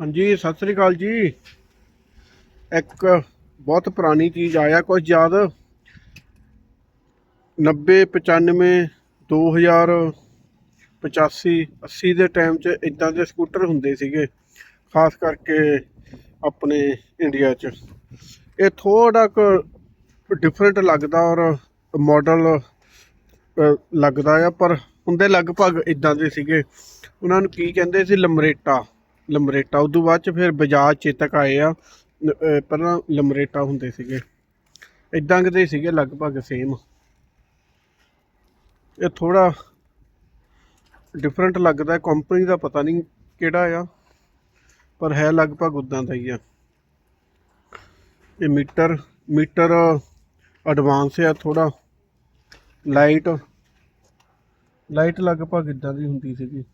ਹਾਂਜੀ, ਸਤਿ ਸ੍ਰੀ ਅਕਾਲ ਜੀ। ਇੱਕ ਬਹੁਤ ਪੁਰਾਣੀ ਚੀਜ਼ ਆਇਆ ਕੁਝ ਯਾਦ। 90 95 2000 85 80 ਦੇ ਟਾਈਮ 'ਚ ਇਦਾਂ ਦੇ ਸਕੂਟਰ ਹੁੰਦੇ ਸੀਗੇ, ਖਾਸ ਕਰਕੇ ਆਪਣੇ ਇੰਡੀਆ 'ਚ। ਇਹ ਥੋੜਾ ਕੁ ਡਿਫਰੈਂਟ ਲੱਗਦਾ ਔਰ ਮਾਡਲ ਲੱਗਦਾ ਆ, ਪਰ ਹੁੰਦੇ ਲਗਭਗ ਇਦਾਂ ਦੇ ਸੀਗੇ। ਉਹਨਾਂ ਨੂੰ ਕੀ ਕਹਿੰਦੇ ਸੀ? ਲਮਰੇਟਾ। ਲਮਰੇਟਾ ਉਦੋਂ ਬਾਅਦ ਚ ਫਿਰ ਬਜਾਜ ਚੇਤਕ ਆਏ ਆ। ਪਹਿਲਾਂ ਲਮਰੇਟਾ ਹੁੰਦੇ ਸੀਗੇ। ਇਦਾਂ ਕਿਤੇ ਸੀਗੇ ਲਗਭਗ ਸੇਮ ਇਹ ਥੋੜਾ ਡਿਫਰੈਂਟ ਲੱਗਦਾ। ਕੰਪਨੀ ਦਾ ਪਤਾ ਨਹੀਂ ਕਿਹੜਾ ਆ, ਪਰ ਹੈ ਲਗਭਗ ਉਦਾਂ ਦਾ ਹੀ ਆ। ਇਹ ਮੀਟਰ ਮੀਟਰ ਐਡਵਾਂਸ ਆ ਥੋੜਾ ਲਾਈਟ ਲਾਈਟ ਲਗਭਗ ਇਦਾਂ ਦੀ ਹੁੰਦੀ ਸੀਗੀ।